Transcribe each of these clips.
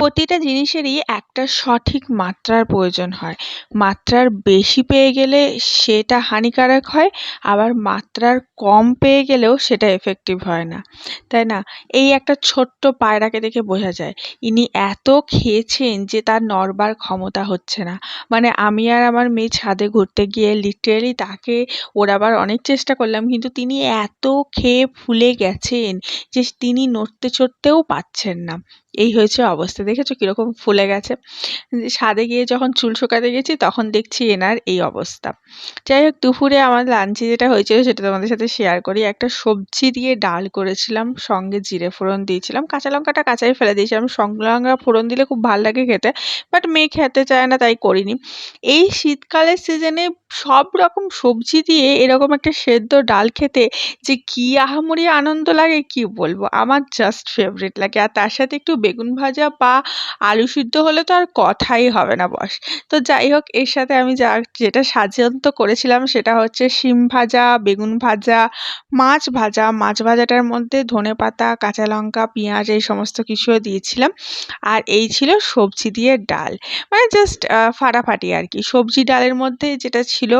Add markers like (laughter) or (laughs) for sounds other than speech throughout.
প্রতিটা জিনিসেরই একটা সঠিক মাত্রার প্রয়োজন হয়। মাত্রার বেশি পেয়ে গেলে সেটা হানিকারক হয়, আবার মাত্রার কম পেয়ে গেলেও সেটা এফেক্টিভ হয় না। তাই না? এই একটা ছোট্ট পায়রাকে দেখে বোঝা যায়, ইনি এত খেয়েছেন যে তার নড়বার ক্ষমতা হচ্ছে না। মানে আমি আর আমার মেয়ে ছাদে ঘুরতে গিয়ে লিটারেলি তাকে ওড়াবার অনেক চেষ্টা করলাম, কিন্তু তিনি এত খেয়ে ফুলে গেছেন যে তিনি নড়তে চড়তেও পারছেন না। এই হয়েছে অবস্থা। দেখেছ কীরকম ফুলে গেছে? ছাদে গিয়ে যখন চুল শুকাতে গেছি, তখন দেখছি এনার এই অবস্থা। যাই হোক, দুপুরে আমার লাঞ্চে যেটা হয়েছিল, সেটা তোমাদের সাথে শেয়ার করি। একটা সবজি দিয়ে ডাল করেছিলাম, সঙ্গে জিরে ফোড়ন দিয়েছিলাম। কাঁচা লঙ্কাটা কাঁচাই ফেলে দিয়েছিলাম। সঙ্গে লঙ্কা ফোড়ন দিলে খুব ভালো লাগে খেতে বাট মেয়ে খেতে চায় না, তাই করিনি। এই শীতকালের সিজনে সব রকম সবজি দিয়ে এরকম একটা সেদ্ধ ডাল খেতে যে কী আহামরি আনন্দ লাগে, কী বলব? আমার জাস্ট ফেভারিট লাগে। আর তার সাথে একটু বেগুন ভাজা বা আলু সিদ্ধ হলে তো আর কথাই হবে না বস। তো যাই হোক, এর সাথে আমি যা, যেটা সাজান্ত করেছিলাম সেটা হচ্ছে শিম ভাজা, বেগুন ভাজা, মাছ ভাজা। মাছ ভাজাটার মধ্যে ধনে পাতা, কাঁচা লঙ্কা, পেঁয়াজ এই সমস্ত কিছুও দিয়েছিলাম। আর এই ছিল সবজি দিয়ে ডাল। মানে জাস্ট ফাটাফাটি আর কি। সবজি ডালের মধ্যে যেটা ছিল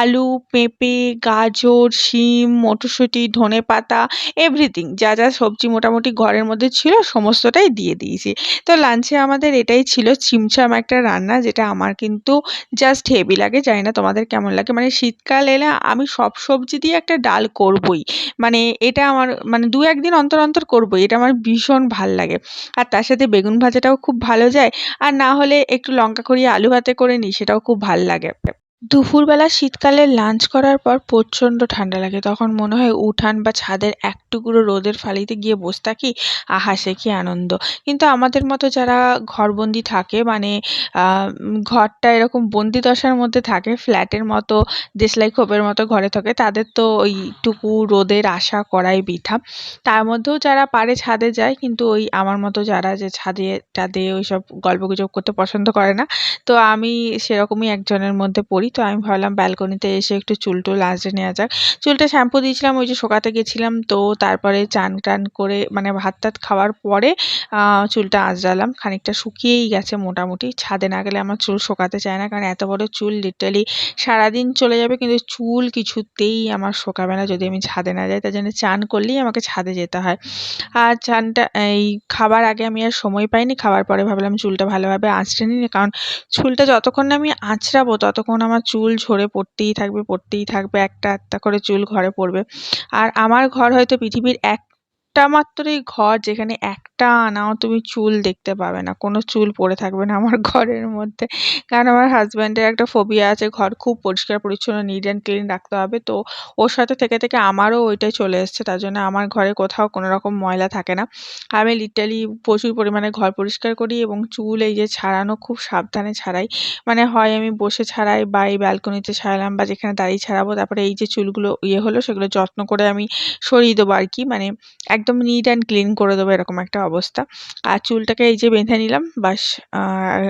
আলু, পেঁপে, গাজর, শিম, মটরশুঁটি, ধনে পাতা এভরিথিং যা যা সবজি মোটামুটি ঘরের মধ্যে ছিল সমস্তটাই দিয়ে দিয়েছি তো লাঞ্চে আমাদের এটাই ছিল ছিমছাম একটা রান্না যেটা আমার কিন্তু জাস্ট হেভি লাগে, জানি না তোমাদের কেমন লাগে। মানে শীতকাল এলে আমি সব সবজি দিয়ে একটা ডাল করবই। মানে এটা আমার মানে দু একদিন অন্তর অন্তর করবই, এটা আমার ভীষণ ভালো লাগে। আর তার সাথে বেগুন ভাজাটাও খুব ভালো যায়। আর না হলে একটু লঙ্কা করিয়ে আলু ভাতে করে নিই, সেটাও খুব ভালো লাগে। দুপুরবেলা শীতকালে লাঞ্চ করার পর প্রচণ্ড ঠান্ডা লাগে। তখন মনে হয় উঠান বা ছাদের এক টুকরো রোদের ফালিতে গিয়ে বসে থাকি, আহা, সে কী আনন্দ। কিন্তু আমাদের মতো যারা ঘরবন্দি থাকে মানে ঘরটা এরকম বন্দি দশার মধ্যে থাকে, ফ্ল্যাটের মতো, দেশলাই খোপের মতো ঘরে থাকে, তাদের তো ওইটুকু রোদের আশা করাই বৃথা। তার মধ্যেও যারা পারে ছাদে যায়, কিন্তু ওই আমার মতো যারা যে ছাদে টাদে ওই সব গল্প গুজব করতে পছন্দ করে না, তো আমি সেরকমই একজনের মধ্যে পড়ি। তো আমি ভাবলাম ব্যালকনিতে এসে একটু চুল টুল আঁচড়ে নেওয়া যাক। চুলটা শ্যাম্পু দিয়েছিলাম, ওই যে শোকাতে গেছিলাম, তো তারপরে চান টান করে মানে ভাত টাত খাওয়ার পরে চুলটা আঁচড়ালাম। খানিকটা শুকিয়েই গেছে মোটামুটি। ছাদে না গেলে আমার চুল শোকাতে চায় না, কারণ এত বড় চুল লিটারালি সারাদিন চলে যাবে, কিন্তু চুল কিছুতেই আমার শোকাবে না যদি আমি ছাদে না যাই। তাই জন্য চান করলেই আমাকে ছাদে যেতে হয়। আর চানটা, এই খাবার আগে আমি আর সময় পাইনি। খাওয়ার পরে ভাবলাম চুলটা ভালোভাবে আঁচড়ে নিই, কারণ চুলটা যতক্ষণ না আমি আঁচড়াবো, ততক্ষণ আমার চুল ঝরে পড়তেই থাকবে পড়তেই থাকবে, একটা একটা করে চুল ঘরে পড়বে। আর আমার ঘর হয়তো পৃথিবীর একটা মাত্রই ঘর যেখানে একটা আনাও তুমি চুল দেখতে পাবে না। কোনো চুল পড়ে থাকবে না আমার ঘরের মধ্যে। কারণ আমার হাজব্যান্ডের একটা ফোবিয়া আছে, ঘর খুব পরিষ্কার, পরিচ্ছন্ন নিট অ্যান্ড ক্লিন রাখতে হবে। তো ওর সাথে থেকে থেকে আমারও ওইটাই চলে এসছে। তার জন্য আমার ঘরে কোথাও কোনো রকম ময়লা থাকে না। আমি লিটারালি প্রচুর পরিমাণে ঘর পরিষ্কার করি এবং চুল এই যে ছাড়ানো খুব সাবধানে ছাড়াই। মানে হয় আমি বসে ছাড়াই বা এই ব্যালকনিতে ছাড়ালাম বা যেখানে দাঁড়িয়ে ছাড়াবো, তারপরে এই যে চুলগুলো ইয়ে হলো, সেগুলো যত্ন করে আমি সরিয়ে দেবো আর কি। মানে একদম নিট অ্যান্ড ক্লিন করে দেবো, এরকম একটা অবস্থা। আর চুলটাকে এই যে বেঁধে নিলাম, বাস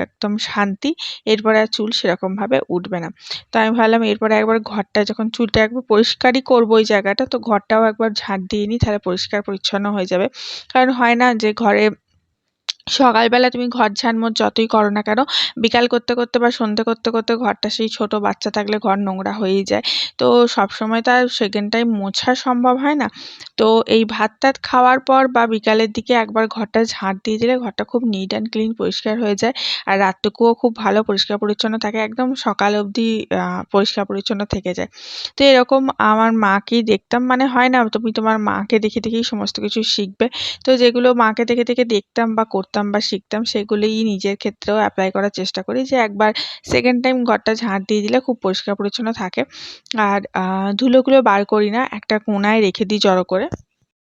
একদম শান্তি। এরপরে আর চুল সেরকমভাবে উঠবে না। তো আমি ভাবলাম এরপরে একবার ঘরটা, যখন চুলটা একবার পরিষ্কারই করব ওই জায়গাটা, তো ঘরটাও একবার ঝাঁট দিয়ে নিই তাহলে পরিষ্কার পরিচ্ছন্ন হয়ে যাবে। কারণ হয় না যে ঘরে সকালবেলা তুমি ঘর ঝাড়মোট যতই করো না কেন, বিকাল করতে করতে বা সন্ধে করতে করতে ঘরটা সেই ছোটো বাচ্চা থাকলে ঘর নোংরা হয়েই যায়। তো সবসময় তো আর সেকেন্ড টাইম মোছা সম্ভব হয় না। তো এই ভাত টাত খাওয়ার পর বা বিকালের দিকে একবার ঘরটা ঝাঁট দিয়ে দিলে ঘরটা খুব নিট অ্যান্ড ক্লিন পরিষ্কার হয়ে যায়। আর রাতটুকুও খুব ভালো পরিষ্কার পরিচ্ছন্ন থাকে, একদম সকাল অবধি পরিষ্কার পরিচ্ছন্ন থেকে যায়। তো এরকম আমার মাকেই দেখতাম মানে হয় না, তুমি তোমার মাকে দেখে দেখেই সমস্ত কিছু শিখবে। তো যেগুলো মাকে দেখে দেখে দেখতাম বা করতাম বা শিখতাম, সেগুলোই নিজের ক্ষেত্রেও অ্যাপ্লাই করার চেষ্টা করি যে একবার সেকেন্ড টাইম ঘরটা ঝাঁট দিয়ে দিলে খুব পরিষ্কার পরিচ্ছন্ন থাকে। আর ধুলোগুলো বার করি না, একটা কোনায় রেখে দিই জড়ো করে।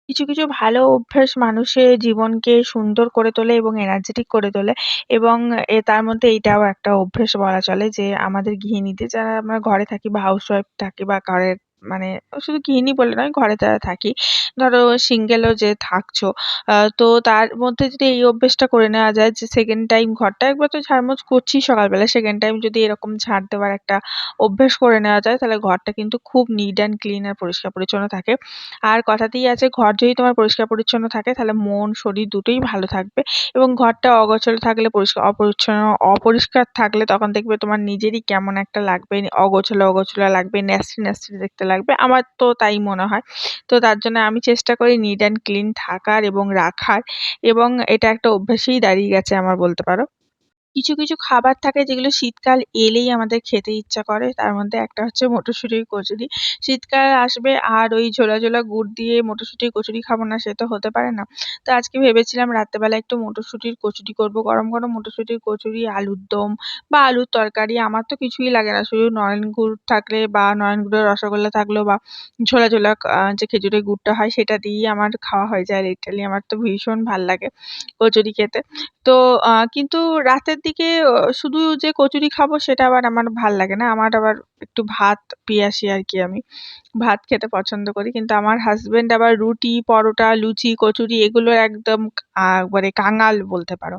কিছু কিছু ভালো অভ্যাস মানুষের জীবনকে সুন্দর করে তোলে এবং এনার্জেটিক করে তোলে এবং এ, তার মধ্যে এইটাও একটা অভ্যেস বলা চলে যে আমাদের গৃহিণীদের, যারা আমরা ঘরে থাকি বা হাউসওয়াইফ থাকি বা ঘরের মানে শুধু গৃহিণী বলে নয়, ঘরে যারা থাকি, ধরো সিঙ্গেলও যে থাকছো তো তার মধ্যে যদি এই অভ্যেসটা করে নেওয়া যায় যে সেকেন্ড টাইম ঘরটা একবার তো ঝাড়মোছ করছি সকালবেলা সেকেন্ড টাইম যদি এরকম ঝাড় দেওয়ার একটা অভ্যেস করে নেওয়া যায়, তাহলে ঘরটা কিন্তু খুব নিট অ্যান্ড ক্লিন আর পরিষ্কার পরিচ্ছন্ন থাকে। আর কথাতেই আছে, ঘর যদি তোমার পরিষ্কার পরিচ্ছন্ন থাকে, তাহলে মন, শরীর দুটোই ভালো থাকবে এবং ঘরটা অগোছালো থাকলে পরিষ্কার, অপরিচ্ছন্ন, অপরিষ্কার থাকলে তখন দেখবে তোমার নিজেরই কেমন একটা লাগবে, অগোছালো অগোছালো লাগবে ন্যাস্টি ন্যাস্টি দেখতে লাগবে। আমার তো তাই মনে হয়। তো তার জন্য আমি চেষ্টা করি নিট অ্যান্ড ক্লিন থাকার এবং রাখার এবং এটা একটা অভ্যেসেই দাঁড়িয়ে গেছে আমার বলতে পারো। কিছু কিছু খাবার থাকে যেগুলো শীতকাল এলেই আমাদের খেতে ইচ্ছা করে। তার মধ্যে একটা হচ্ছে মটরশুঁটির কচুরি। শীতকাল আসবে আর ওই ঝোলা ঝোলা গুড় দিয়ে মটরশুঁটির কচুরি খাব না, সে তো হতে পারে না। তো আজকে ভেবেছিলাম রাত্রেবেলা একটু মটরশুঁটির কচুরি করব। গরম গরম মটরশুঁটির কচুরি, আলুর দম বা আলুর তরকারি। আমার তো কিছুই লাগে না, শুধু নয়ন গুড় থাকলে বা নয়ন গুড়ের রসগোল্লা থাকলেও বা ঝোলা ঝোলা যে খেজুরের গুড়টা হয় সেটা দিয়েই আমার খাওয়া হয়ে যায়। লিটারালি আমার তো ভীষণ ভালো লাগে কচুরি খেতে। তো কিন্তু রাতের দিকে শুধু যে কচুরি খাব সেটা আবার আমার ভালো লাগে না। আমার আবার একটু ভাত পিয়াসি আর কি আমি। ভাত খেতে পছন্দ করি, কিন্তু আমার হাজবেন্ড আবার রুটি, পরোটা, লুচি, কচুরি এগুলো একদম একবারে কাঙাল বলতে পারো।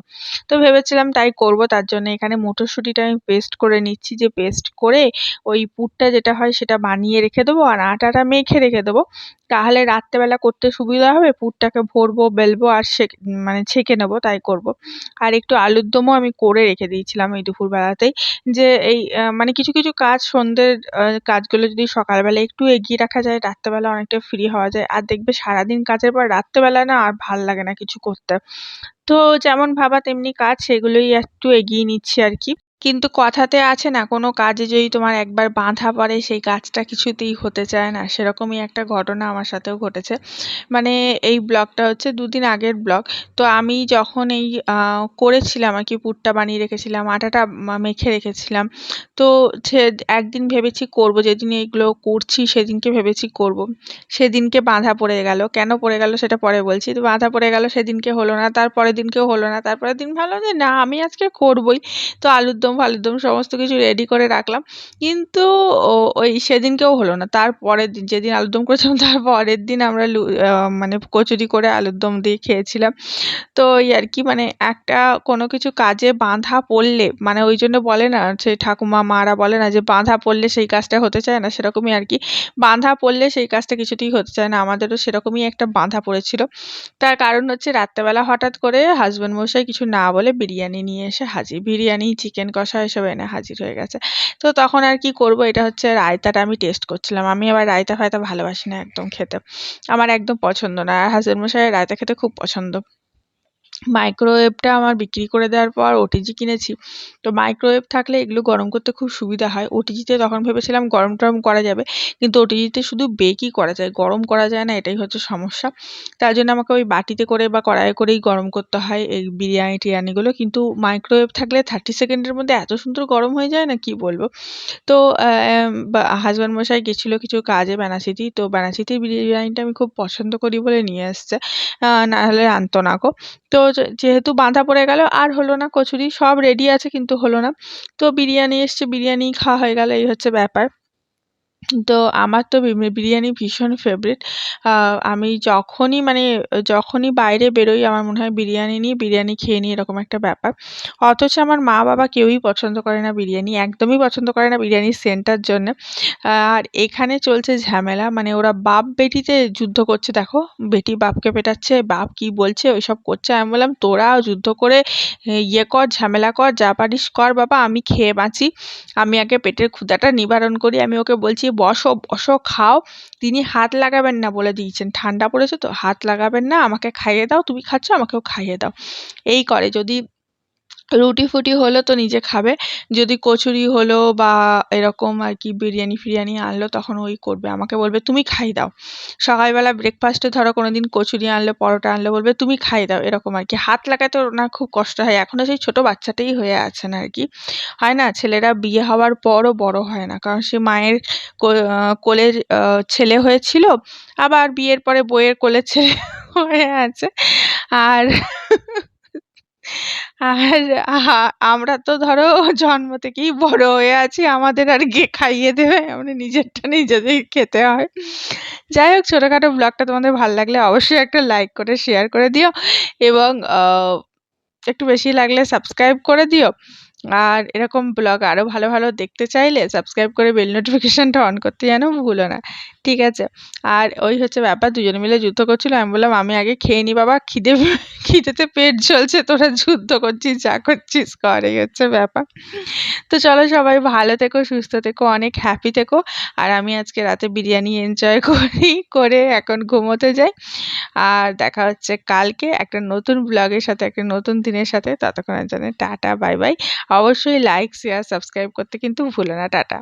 তো ভেবেছিলাম তাই করব, তার জন্য এখানে মটরশুঁটিটা আমি পেস্ট করে নিচ্ছি, যে পেস্ট করে ওই পুরটা যেটা হয় সেটা বানিয়ে রেখে দেবো আর আটাটা মেখে রেখে দেবো। তাহলে রাত্রেবেলা করতে সুবিধা হবে, পুরটাকে ভরবো, বেলবো আর সে মানে ছেঁকে নেব, তাই করব। আর একটু আলুর দমও আমি করে রেখে দিয়েছিলাম এই দুপুরবেলাতেই। যে এই মানে কিছু কিছু কাজ সন্ধ্যের কাজগুলো যদি সকালবেলা একটু এগিয়ে রাখা যায়, রাত্রেবেলা অনেকটা ফ্রি হওয়া যায়। আর দেখবে সারাদিন কাজের পর রাত্রেবেলা না আর ভালো লাগে না কিছু করতে। তো যেমন ভাবা, তেমনি কাজ, সেগুলোই একটু এগিয়ে নিচ্ছি আর কি। কিন্তু কথাতে আছে না, কোনো কাজে যদি তোমার একবার বাঁধা পড়ে, সেই কাজটা কিছুতেই হতে চায় না। সেরকমই একটা ঘটনা আমার সাথেও ঘটেছে। মানে এই ব্লগটা হচ্ছে দুদিন আগের ব্লগ। তো আমি যখন এই করেছিলাম আর কি, পুরটা বানিয়ে রেখেছিলাম, আটাটা মেখে রেখেছিলাম, তো সে একদিন ভেবেছি করব, যেদিন এইগুলো করছি সেদিনকে ভেবেছি করব। সেদিনকে বাঁধা পড়ে গেল। কেন পড়ে গেল সেটা পরে বলছি। তো বাঁধা পড়ে গেল, সেদিনকে হলো না, তার পরের দিনকেও হলো না তারপরের দিন ভালো যে না, আমি আজকে করবই। তো আলুর দম ফালুর দম সমস্ত কিছু রেডি করে রাখলাম। কিন্তু ওই সেদিনকেও হলো না। তার পরের দিন, যেদিন আলুর দম করেছিলাম, (laughs) তার পরের দিন আমরা মানে কচুরি করে আলুর দম দিয়ে খেয়েছিলাম। তো ওই আর কি মানে একটা কোনো কিছু কাজে বাঁধা পড়লে মানে ওই জন্য বলে না, সে ঠাকুমা, মারা বলে না যে বাঁধা পড়লে সেই কাজটা হতে চায় না, সেরকমই আর কি। বাঁধা পড়লে সেই কাজটা কিছুতেই হতে চায় না। আমাদেরও সেরকমই একটা বাঁধা পড়েছিল। তার কারণ হচ্ছে, রাত্রেবেলা হঠাৎ করে হাজব্যান্ড মশাই কিছু না বলে বিরিয়ানি নিয়ে এসে হাজির। বিরিয়ানি চিকেন কষা এসব এনে হাজির হয়ে গেছে। তো তখন আর কি করব, এটা হচ্ছে রায়তাটা আমি টেস্ট করছিলাম। আমি আবার রায়তা ফায়তা ভালোবাসি না একদম খেতে। আমার একদম পছন্দ না। আর হাজার মশাই রায়তা খেতে খুব পছন্দ। মাইক্রোওয়েভটা আমার বিক্রি করে দেওয়ার পর ওটিজি কিনেছি। তো মাইক্রোওয়েভ থাকলে এগুলো গরম করতে খুব সুবিধা হয়। ওটিজিতে তখন ভেবেছিলাম গরম টরম করা যাবে, কিন্তু ওটিজিতে শুধু বেকই করা যায়, গরম করা যায় না, এটাই হচ্ছে সমস্যা। তার জন্য আমাকে ওই বাটিতে করে বা কড়াইয়ে করেই গরম করতে হয়, এই বিরিয়ানি টিরিয়ানিগুলো কিন্তু মাইক্রোওয়েভ থাকলে থার্টি সেকেন্ডের মধ্যে এত সুন্দর গরম হয়ে যায় না, কি বলব? তো হাজব্যান্ড মশাই গেছিল কিছু কাজে বেনাচিতি তো বেনাচিতির বিরিয়ানিটা আমি খুব পছন্দ করি বলে নিয়ে এসছে না হলে আনতো না গো। তো যেহেতু বাঁধা পড়ে গেল, আর হলো না কচুরি, সব রেডি আছে কিন্তু হলো না। তো বিরিয়ানি এসছে, বিরিয়ানি খাওয়া হয়ে গেল, এই হচ্ছে ব্যাপার। তো আমার তো বিরিয়ানি ভীষণ ফেভারিট আমি যখনই মানে যখনই বাইরে বেরোই আমার মনে হয় বিরিয়ানি নিই বিরিয়ানি খেয়ে নিই এরকম একটা ব্যাপার। অথচ আমার মা বাবা কেউই পছন্দ করে না বিরিয়ানি, একদমই পছন্দ করে না বিরিয়ানির সেন্টার জন্য। আর এখানে চলছে ঝামেলা মানে ওরা বাপ বেটিতে যুদ্ধ করছে, দেখো। বেটি বাপকে পেটাচ্ছে, বাপ কি বলছে, ওইসব করছে। আমি বললাম তোরা যুদ্ধ করে ইয়ে কর, ঝামেলা কর, যা পারিস কর বাবা, আমি খেয়ে বাঁচি। আমি আগে পেটের ক্ষুধাটা নিবারণ করি, আমি ওকে বলছি বসো বসো খাও, তিনি হাত লাগাবেন না বলে দিয়েছেন। ঠান্ডা পড়েছে তো, হাত লাগাবেন না, আমাকে খাইয়ে দাও, তুমি খাচ্ছ, আমাকেও খাইয়ে দাও। এই করে, যদি রুটি ফুটি হলো তো নিজে খাবে। যদি কচুরি হলো বা এরকম আর কি বিরিয়ানি ফিরিয়ানি আনলো তখন ওই করবে। আমাকে বলবে, তুমি খাই দাও। সকালবেলা ব্রেকফাস্টে ধরো কোনো দিন কচুরি আনলো, পরোটা আনলো, বলবে, তুমি খাই দাও। এরকম আর কি। হাত লাগাতে ওনার খুব কষ্ট হয়। এখনও সেই ছোটো বাচ্চাটাই হয়ে আছেন আর কি। হয় না? ছেলেরা বিয়ে হওয়ার পরও বড় হয় না। কারণ সে মায়ের কোলের ছেলে হয়েছিল। আবার বিয়ের পরে বইয়ের কোলের ছেলে হয়ে আছে। আর আর আমরা তো ধরো জন্ম থেকেই বড় হয়ে আছি, আমাদের আর কে খাইয়ে দেবে? আমরা নিজেরটা নিজেদের খেতে হয়। যাই হোক, ছোটোখাটো ব্লগটা তোমাদের ভালো লাগলে অবশ্যই একটা লাইক করে শেয়ার করে দিও এবং একটু বেশি লাগলে সাবস্ক্রাইব করে দিও। আর এরকম ব্লগ আরও ভালো ভালো দেখতে চাইলে সাবস্ক্রাইব করে বেল নোটিফিকেশানটা অন করতে যেন ভুলো না। ঠিক আছে? আর ওই হচ্ছে ব্যাপার, দুজনে মিলে যুদ্ধ করছিল। আমি বললাম, আমি আগে খেয়ে নিই বাবা, খিদে (laughs) খিদেতে পেট জ্বলছে, তোরা যুদ্ধ করছিস, যা করছিস কর। হচ্ছে ব্যাপার। তো চলো সবাই ভালো থেকো, সুস্থ থেকো, অনেক হ্যাপি থেকো। আর আমি আজকে রাতে বিরিয়ানি এনজয় (laughs) করি, করে এখন ঘুমোতে যাই। আর দেখা হচ্ছে কালকে একটা নতুন ব্লগের সাথে, একটা নতুন দিনের সাথে। ততক্ষণের জন্য টাটা বাই বাই অবশ্যই লাইক শেয়ার সাবস্ক্রাইব করতে কিন্তু ভুলো না টাটা।